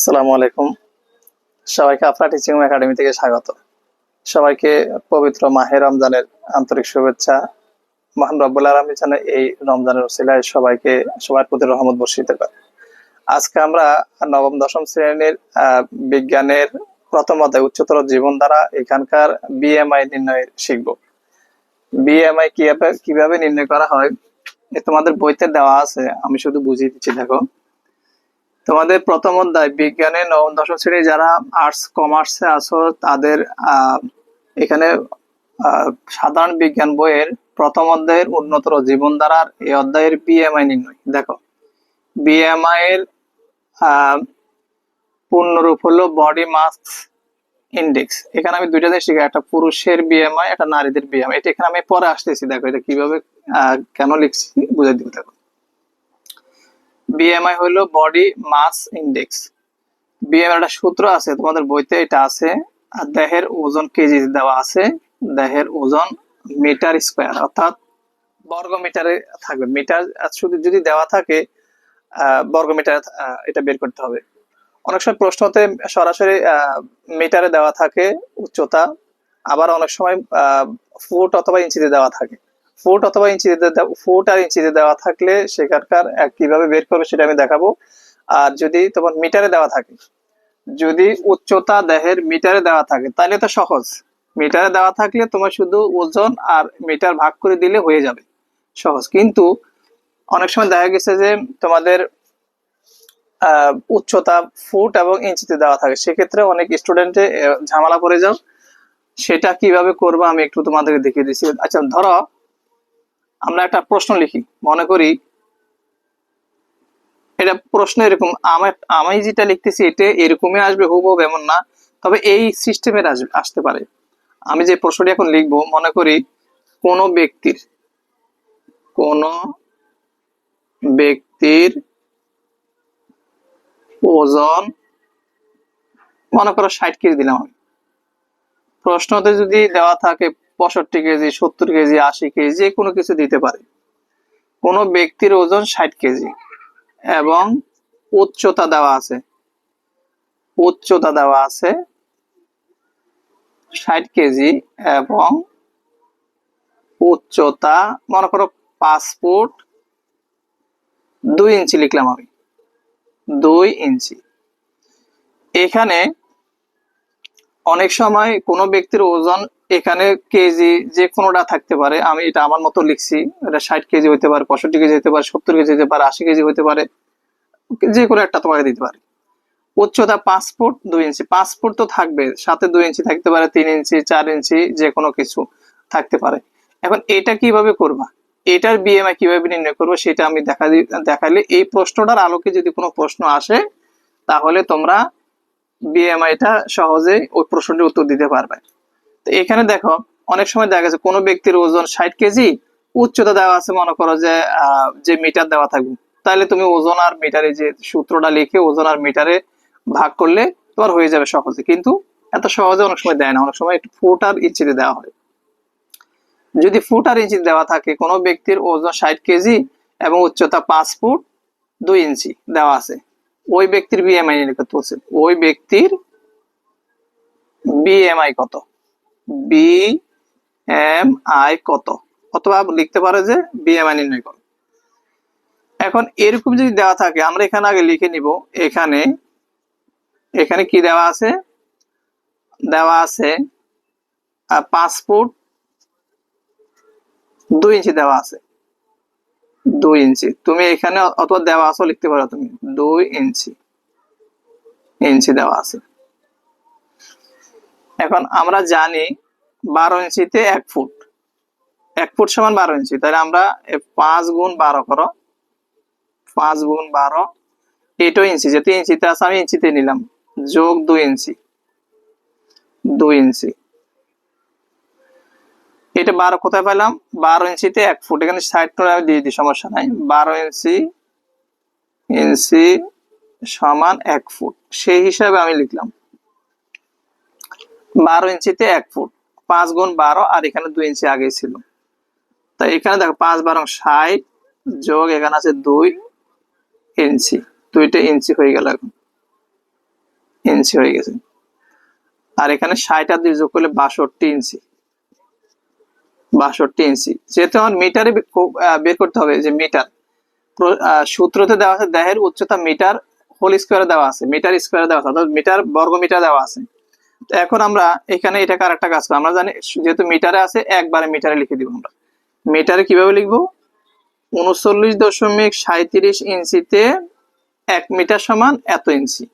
আসসালামু আলাইকুম। সবাইকে আপনার টিচিং একাডেমি থেকে স্বাগত। সবাইকে পবিত্র মাহে রমজানের আন্তরিক শুভেচ্ছা। মহান রব্বুল আলমী যেন এই রমজানের উসিলায় সবাইকে, সবার প্রতি রহমত বর্ষিত করে। আজকে আমরা নবম, দশম শ্রেণির বিজ্ঞানের প্রথম অধ্যায় উচ্চতর জীবন দ্বারা এখানকার বিএমআই নির্ণয় শিখব। বিএমআই কীভাবে কীভাবে নির্ণয় করা হয় তোমাদের বইতে দেওয়া আছে, আমি শুধু বুঝিয়ে দিচ্ছি, দেখো। তোমাদের প্রথম অধ্যায়, বিজ্ঞানে নবম, দশম শ্রেণি যারা আর্টস কমার্সে আছো, তাদের এখানে সাধারণ বিজ্ঞান বইয়ের প্রথম অধ্যায়ের উন্নতর জীবন ধারার এই অধ্যায়ের বিএমআই নির্ণয়। দেখো বিএমআই এর পূর্ণরূপ হলো বডি মাস ইন্ডেক্স এখানে আমি দুইটা শিখি একটা পুরুষের বিএমআই একটা নারীদের বিএমআই এটা এখানে আমি পরে আসতেছি, দেখো এটা কীভাবে কেন লিখছি বুঝে দিব, দেখো। বিএমআই হলো বডি মাস ইন্ডেক্স বিএমআই একটা সূত্র আছে, তোমাদের বইতে এটা আছে, আর দেহের ওজন কেজি দেওয়া আছে, দেহের ওজন মিটার স্কোয়ার অর্থাৎ বর্গ মিটারে থাকবে। মিটার শুধু যদি দেওয়া থাকে বর্গ মিটার এটা বের করতে হবে। অনেক সময় প্রশ্নতে সরাসরি মিটারে দেওয়া থাকে উচ্চতা, আবার অনেক সময় ফুট অথবা ইঞ্চিতে দেওয়া থাকে। ফুট অথবা ইঞ্চিতে ফুট আর ইঞ্চিতে দেওয়া থাকলে সেখানকার কীভাবে বের করবে সেটা আমি দেখাবো। আর যদি তোমার মিটারে দেওয়া থাকে, যদি উচ্চতা দেহের মিটারে দেওয়া থাকে, তাহলে তো সহজ। মিটারে দেওয়া থাকলে তোমার শুধু ওজন আর মিটার ভাগ করে দিলে হয়ে যাবে। সহজ। কিন্তু অনেক সময় দেখা গেছে যে তোমাদের উচ্চতা ফুট এবং ইঞ্চিতে দেওয়া থাকে। সেক্ষেত্রে অনেক স্টুডেন্টে ঝামেলা পড়ে যাও। সেটা কীভাবে করব আমি একটু তোমাদেরকে দেখিয়ে দিচ্ছি। আচ্ছা ধরো আমরা একটা প্রশ্ন লিখি। মনে করি এটা প্রশ্ন এরকম, আমি যেটা লিখতেছি এটা এরকমই আসবে, হুবহু এমন না, তবে এই সিস্টেমের আসবে আসতে পারে। আমি যে প্রশ্নটি এখন লিখব, মনে করি কোনো ব্যক্তির, কোন ব্যক্তির ওজন, মনে করো ষাট কেজি দিলাম আমি। প্রশ্নতে যদি দেওয়া থাকে পঁয়ষট্টি কেজি, সত্তর কেজি, আশি কেজি, যে কোনো কিছু দিতে পারে। কোনো ব্যক্তির ওজন ষাট কেজি এবং উচ্চতা দেওয়া আছে। উচ্চতা দেওয়া আছে ষাট কেজি এবং উচ্চতা, মনে করো পাঁচ ফুট দুই ইঞ্চি লিখলাম আমি। দুই ইঞ্চি। এখানে অনেক সময় কোনো ব্যক্তির ওজন এখানে কেজি যে কোনোটা থাকতে পারে। আমি এটা আমার মতো লিখছি। এটা ষাট কেজি হতে পারে, পঁয়ষট্টি কেজি হতে পারে, সত্তর কেজি হতে পারে, আশি কেজি হতে পারে। যে কোনো একটা তোমাকে দিতে পারে। উচ্চতা পাঁচ ফুট দুই ইঞ্চি। পাঁচ ফুট তো থাকবে, সাথে দুই ইঞ্চি থাকতে পারে, তিন ইঞ্চি, চার ইঞ্চি যে কোনো কিছু থাকতে পারে। এখন এটা কীভাবে করবা? এটার বিএমআই কীভাবে নির্ণয় করব সেটা আমি দেখা দেখালে এই প্রশ্নটার আলোকে যদি কোনো প্রশ্ন আসে, তাহলে তোমরা বিএমআইটা সহজে ওই প্রশ্নটির উত্তর দিতে পারবে। তো এখানে দেখো, অনেক সময় দেখা গেছে কোনো ব্যক্তির ওজন ষাট কেজি, উচ্চতা দেওয়া আছে মনে করো যে যে মিটার দেওয়া থাকবে। তাহলে তুমি ওজন আর মিটারে যে সূত্রটা লিখে ওজন আর মিটারে ভাগ করলে তোমার হয়ে যাবে সহজে। কিন্তু এত সহজে অনেক সময় দেয় না, অনেক সময় একটু ফুট আর ইঞ্চিতে দেওয়া হয়। যদি ফুট আর ইঞ্চি দেওয়া থাকে, কোনো ব্যক্তির ওজন ষাট কেজি এবং উচ্চতা পাঁচ ফুট দুই ইঞ্চি দেওয়া আছে, ওই ব্যক্তির বিএমআই নিয়ে করতে বলছে ওই ব্যক্তির বিএমআই কত? বি এম আই কত? অথবা লিখতে পারে যে বিএমআই নির্ণয় করো। এখন এরকম যদি দেওয়া থাকে, আমরা এখানে আগে লিখে নিব, এখানে এখানে কি দেওয়া আছে? দেওয়া আছে ফুট দুই ইঞ্চি দেওয়া আছে। দুই ইঞ্চি। তুমি এখানে অথবা দেওয়া আছে লিখতে পারো তুমি। দুই ইঞ্চি। ইঞ্চি দেওয়া আছে। এখন আমরা জানি বারো ইঞ্চিতে এক ফুট। এক ফুট সমান বারো ইঞ্চি। তাহলে আমরা পাঁচ গুণ বারো করো। পাঁচ গুণ বারো। এটাও ইঞ্চি। যেহেতু ইঞ্চিতে আছে, আমি ইঞ্চিতে নিলাম। যোগ দুই ইঞ্চি। দুই ইঞ্চি। এটা বারো কোথায় পেলাম? বারো ইঞ্চিতে এক ফুট। এখানে ষাট করে আমি দিয়ে দিই, সমস্যা নাই। বারো ইঞ্চি ইঞ্চি সমান এক ফুট। সেই হিসাবে আমি লিখলাম। বারো ইঞ্চিতে এক ফুট। পাঁচ গুণ বারো, আর এখানে দুই ইঞ্চি আগে ছিল। তাই এখানে দেখো পাঁচ বারো ষাট যোগ, এখানে আছে দুই ইঞ্চি। দুইটা ইঞ্চি হয়ে গেল এখন। ইঞ্চি হয়ে গেছে। আর এখানে ষাট আর দুই যোগ করলে বাষট্টি ইঞ্চি। বাষট্টি ইঞ্চি। যেহেতু আমার মিটারে বের করতে হবে, যে মিটার। সূত্রতে দেওয়া আছে দেহের উচ্চতা মিটার হোল স্কোয়ারে দেওয়া আছে, মিটার স্কোয়ারে দেওয়া আছে, অর্থাৎ মিটার বর্গ মিটার দেওয়া আছে। এখন আমরা এখানে এটাকে আর একটা কাজ করব আমরা জানি যেহেতু মিটারে আছে, একবারে মিটারে লিখে দিব আমরা। মিটারে কীভাবে লিখব? উনচল্লিশ দশমিক সাঁত্রিশ ইঞ্চিতে এক মিটার সমান এত ইঞ্চি।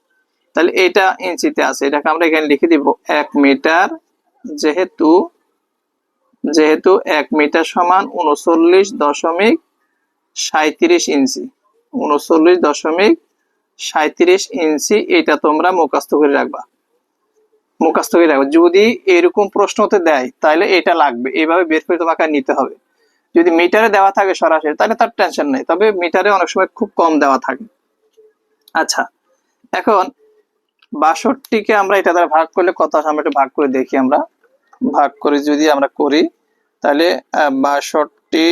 তাহলে এটা ইঞ্চিতে আছে, এটাকে আমরা এখানে লিখে দিব এক মিটার, যেহেতু যেহেতু এক মিটার সমান উনচল্লিশ দশমিক সাঁত্রিশ ইঞ্চি। উনচল্লিশ দশমিক সাঁত্রিশ ইঞ্চি এটা তোমরা মুখস্থ করে রাখবা। মুখস্থ করে রাখবা যদি এরকম প্রশ্ন প্রশ্নতে দেয়, তাহলে এটা লাগবে। এইভাবে বের করে তোমাকে নিতে হবে। যদি মিটারে দেওয়া থাকে সরাসরি, তাহলে তার টেনশন নেই। তবে মিটারে অনেক সময় খুব কম দেওয়া থাকে। আচ্ছা এখন বাষট্টিকে আমরা এটা দ্বারা ভাগ করলে কত আসে? আমরা একটু ভাগ করে দেখি আমরা। ভাগ করে যদি আমরা করি, তাহলে বাষট্টি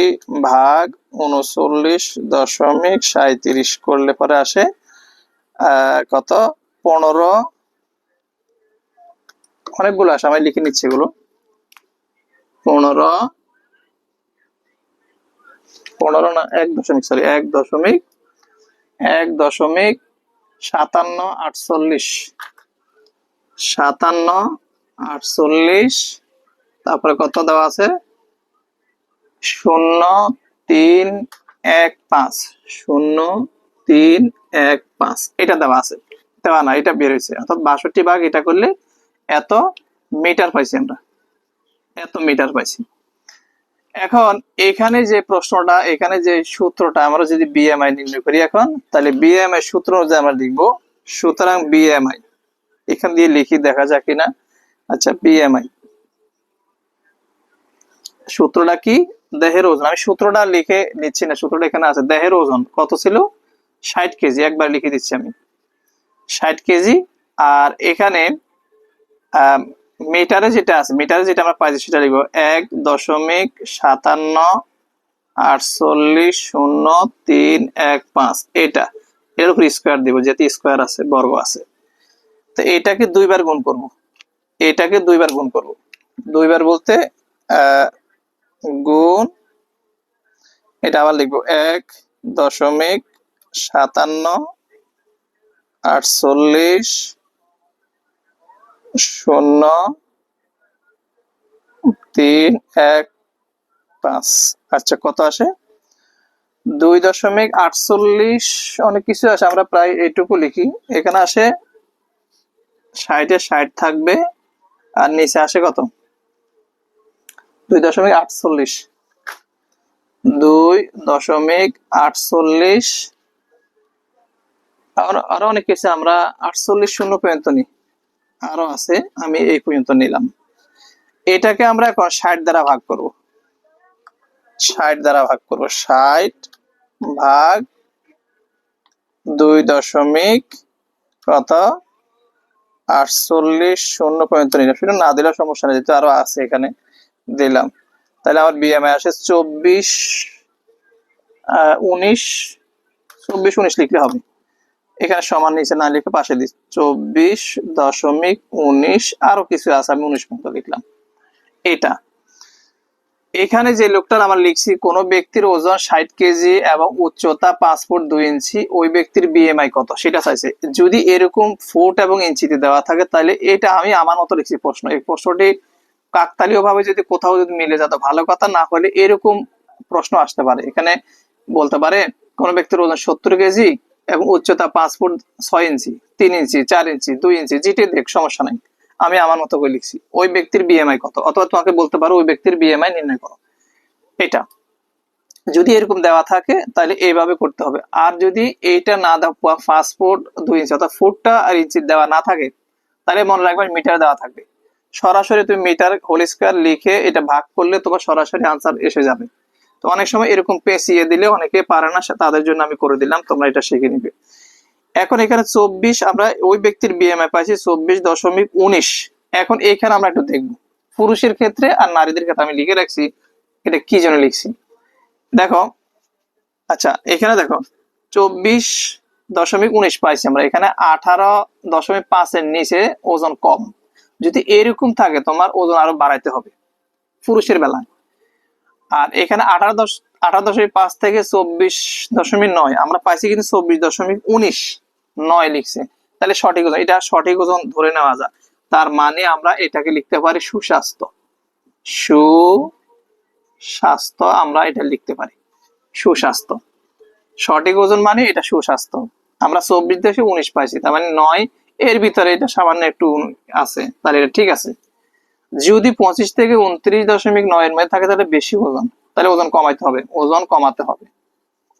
ভাগ উনচল্লিশ দশমিক সাঁত্রিশ করলে পরে আসে কত? পনেরো অনেকগুলো আসে আমি লিখে নিচ্ছি এগুলো। পনেরো পনেরো না, এক দশমিক সরি এক দশমিক এক দশমিক সাতান্ন আটচল্লিশ। সাতান্ন আটচল্লিশ, তারপরে কত দেওয়া আছে? শূন্য তিন এক পাঁচ, শূন্য তিন এক পাঁচ। এটা দেওয়া আছে। দেওয়া না, এটা বের হয়েছে। অর্থাৎ বাষট্টি ভাগ এটা করলে এত মিটার পাইছি আমরা। এত মিটার পাইছি। এখন এখানে যে প্রশ্নটা, এখানে যে সূত্রটা, আমরা যদি বিএমআই নির্ণয় করি এখন, তাহলে বিএমআই সূত্র অনুযায়ী আমরা লিখব, সুতরাং বিএমআই এখান দিয়ে লিখি, দেখা যাক কিনা। আচ্ছা বিএমআই সূত্রটা কি? দেহের ওজন। আমি সূত্রটা লিখে নিচ্ছি না, সূত্রটা এখানে আছে। দেহের ওজন কত ছিল? ষাট কেজি। একবার লিখে দিচ্ছি আমি। ষাট কেজি। আর এখানে মিটারে যেটা আছে, মিটারে যেটা আমরা পাইছি সেটা লিখব এক দশমিক সাতান্ন আটচল্লিশ শূন্য তিন এক পাঁচ। এটা, এর উপর স্কোয়ার দিব, যেহেতু স্কোয়ার আছে, বর্গ আছে। তো এটাকে দুইবার গুণ করব। এটাকে দুইবার গুণ করব। দুইবার বলতে গুণ, এটা আবার লিখব, এক দশমিক সাতান্ন আটচল্লিশ শূন্য, তিন, এক, পাঁচ। আচ্ছা কত আসে? দুই দশমিক আটচল্লিশ অনেক কিছু আসে, আমরা প্রায় এইটুকু লিখি। এখানে আসে ষাটে ষাট থাকবে, আর নিচে আসে কত? দুই দশমিক আটচল্লিশ। দুই দশমিক আটচল্লিশ। আর, আরও অনেক কিছু, আমরা আটচল্লিশ শূন্য পর্যন্ত নিই। আরও আছে, আমি এই পর্যন্ত নিলাম। এটাকে আমরা এখন ষাট দ্বারা ভাগ করব। ষাট দ্বারা ভাগ করব। ষাট ভাগ দুই দশমিক কত? আটচল্লিশ শূন্য পর্যন্ত নিলাম। সেটা না দিলেও সমস্যা নেই, যেহেতু আরও আছে এখানে। দিলাম। তাহলে আমার বিএমআই আসে চব্বিশ উনিশ চব্বিশ, উনিশ লিখলে হবে। এখানে সমান নিচে না লিখে পাশে দিচ্ছি চব্বিশ দশমিক উনিশ, আরও কিছু আছে, আমি উনিশ পর্যন্ত লিখলাম। এটা। এখানে যে লোকটার আমরা লিখছি, কোন ব্যক্তির ওজন ষাট কেজি এবং উচ্চতা পাঁচ ফুট দুই ইঞ্চি, ওই ব্যক্তির বিএমআই কত? সেটা চাইছে। যদি এরকম ফুট এবং ইঞ্চিতে দেওয়া থাকে, তাহলে এটা আমি আমার মতো লিখছি প্রশ্ন। এই প্রশ্নটি কাকতালীয় ভাবে যদি কোথাও যদি মিলে যেত ভালো কথা, না হলে এরকম প্রশ্ন আসতে পারে। এখানে বলতে পারে, কোন ব্যক্তির ওজন সত্তর কেজি এবং উচ্চতা পাঁচ ফুট ছয় ইঞ্চি, তিন ইঞ্চি, চার ইঞ্চি, দুই ইঞ্চি যেটি দেখ, সমস্যা নাই। আমি আমার মতো করে লিখছি। ওই ব্যক্তির বিএমআই কত? অথবা তোমাকে বলতে পারো ওই ব্যক্তির বিএমআই নির্ণয় করো। এটা। যদি এরকম দেওয়া থাকে, তাহলে এইভাবে করতে হবে। আর যদি এইটা না দেওয়া, পাঁচ ফুট, দুই ইঞ্চি, অর্থাৎ ফুটটা আর ইঞ্চি দেওয়া না থাকে, তাহলে মনে রাখবেন মিটার দেওয়া থাকবে। সরাসরি তুমি মিটার হোল স্কোয়ার লিখে এটা ভাগ করলে তোমার সরাসরি আনসার এসে যাবে। তো অনেক সময় এরকম পেঁচিয়ে দিলে অনেকে পারে না তাদের জন্য আমি করে দিলাম, তোমরা এটা শিখে নিবে। এখন এখানে চব্বিশ, আমরা ওই ব্যক্তির বিএমআই পাইছি, চব্বিশ দশমিক উনিশ। এখন এইখানে আমরা একটু দেখব। পুরুষের ক্ষেত্রে আর নারীদের ক্ষেত্রে আমি লিখে রাখছি, এটা কি জন্য লিখছি? দেখো আচ্ছা এখানে দেখো, চব্বিশ দশমিক উনিশ পাইছি আমরা। এখানে আঠারো দশমিক পাঁচের নিচে ওজন কম। যদি এরকম থাকে, তোমার ওজন আরও বাড়াইতে হবে। পুরুষের বেলায়। আর এখানে আঠারো দশ, আঠারো দশমিক পাঁচ থেকে চব্বিশ দশমিক নয়, আমরা পাইছি কিন্তু চব্বিশ দশমিক উনিশ নয় লিখছে। তাহলে সঠিক ওজন, এটা সঠিক ওজন ধরে নেওয়া যায় তার মানে আমরা এটাকে লিখতে পারি সুস্বাস্থ্য। সুস্বাস্থ্য আমরা এটা লিখতে পারি। সুস্বাস্থ্য। সঠিক ওজন মানে এটা সুস্বাস্থ্য। আমরা চব্বিশ দেশে উনিশ পাইছি, তার মানে নয়, এর ভিতরে এটা সামান্য একটু আছে। তাহলে এটা ঠিক আছে? যদি পঁচিশ থেকে উনত্রিশ দশমিক নয়ের মধ্যে থাকে, তাহলে বেশি ওজন। তাহলে ওজন কমাইতে হবে। ওজন কমাতে হবে।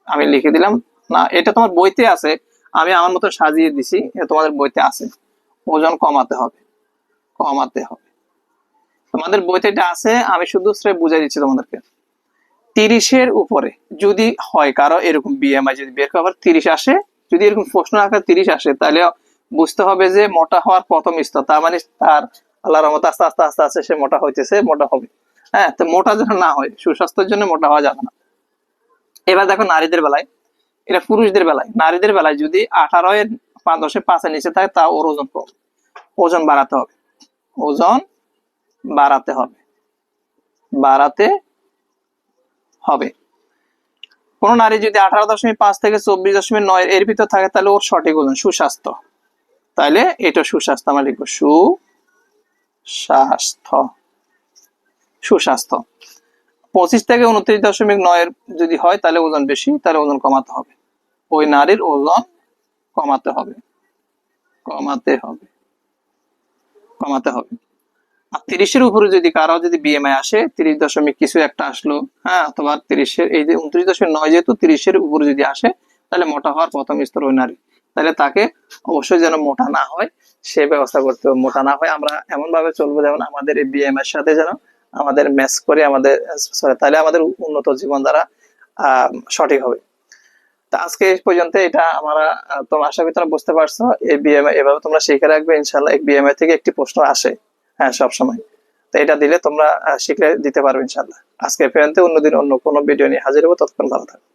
আমি লিখে দিলাম। না, এটা তোমার বইতে আছে। আমি আমার মতো সাজিয়ে দিছি। এটা তোমাদের বইতে আছে। ওজন কমাতে হবে। কমাতে হবে। তোমাদের বইতে এটা আছে। আমি শুধু সেটা বুঝাই দিচ্ছি তোমাদেরকে। তিরিশের উপরে যদি হয়, কারও এরকম বিএমআই যদি বের করার তিরিশ আসে, যদি এরকম প্রশ্ন আকার তিরিশ আসে, তাহলে বুঝতে হবে যে মোটা হওয়ার প্রথম স্তর, তার মানে তার আল্লাহ রহমত আস্তে আস্তে আস্তে আস্তে সে মোটা হইতেছে, মোটা হবে। হ্যাঁ তো মোটা যেন না হয়, সুস্বাস্থ্যের জন্য মোটা হওয়া যাবে না। এবার দেখো নারীদের বেলায়, এটা পুরুষদের বেলায়। নারীদের বেলায় যদি আঠারো এর পাঁচ দশে পাঁচের নিচে থাকে, তা ওর ওজন কম। ওজন বাড়াতে হবে। ওজন বাড়াতে হবে। বাড়াতে হবে। কোন নারী যদি আঠারো দশমিক পাঁচ থেকে চব্বিশ দশমিক নয় এর ভিতর থাকে, তাহলে ওর সঠিক ওজন সুস্বাস্থ্য। তাহলে এটা সুস্বাস্থ্য। আমরা লিখব সুস্বাস্থ্য। সুস্বাস্থ্য। পঁচিশ থেকে উনত্রিশ দশমিক নয়ের যদি হয়, তাহলে ওজন বেশি, তাহলে ওজন কমাতে হবে। ওই নারীর ওজন কমাতে হবে। কমাতে হবে। কমাতে হবে। আর তিরিশের উপরে যদি কারও যদি বিএমআই আসে, তিরিশ দশমিক কিছু একটা আসলো হ্যাঁ অথবা তিরিশের, এই যে উনত্রিশ দশমিক নয় যেহেতু তিরিশের উপরে যদি আসে, তাহলে মোটা হওয়ার প্রথম স্তর ওই নারী। তাহলে তাকে অবশ্যই যেন মোটা না হয়, সে ব্যবস্থা করতে হবে। মোটা না হয় আমরা এমন ভাবে চলবো যেমন আমাদের এই বিএম এর সাথে যেন আমাদের ম্যাচ করে আমাদের তাহলে আমাদের উন্নত জীবন দ্বারা সঠিক হবে। তা আজকে এই পর্যন্ত এটা আমরা তোমার আশা করি তোমরা বুঝতে পারছ, এই বিএমএ এভাবে তোমরা শিখে রাখবে ইনশাল্লাহ বিএমএ থেকে একটি প্রশ্ন আসে হ্যাঁ সব সময় তো এটা দিলে তোমরা শিখে দিতে পারবে ইনশাল্লাহ আজকে পর্যন্ত অন্যদিন অন্য কোনো ভিডিও নিয়ে হাজির হব, ততক্ষণ ভালো থাকো।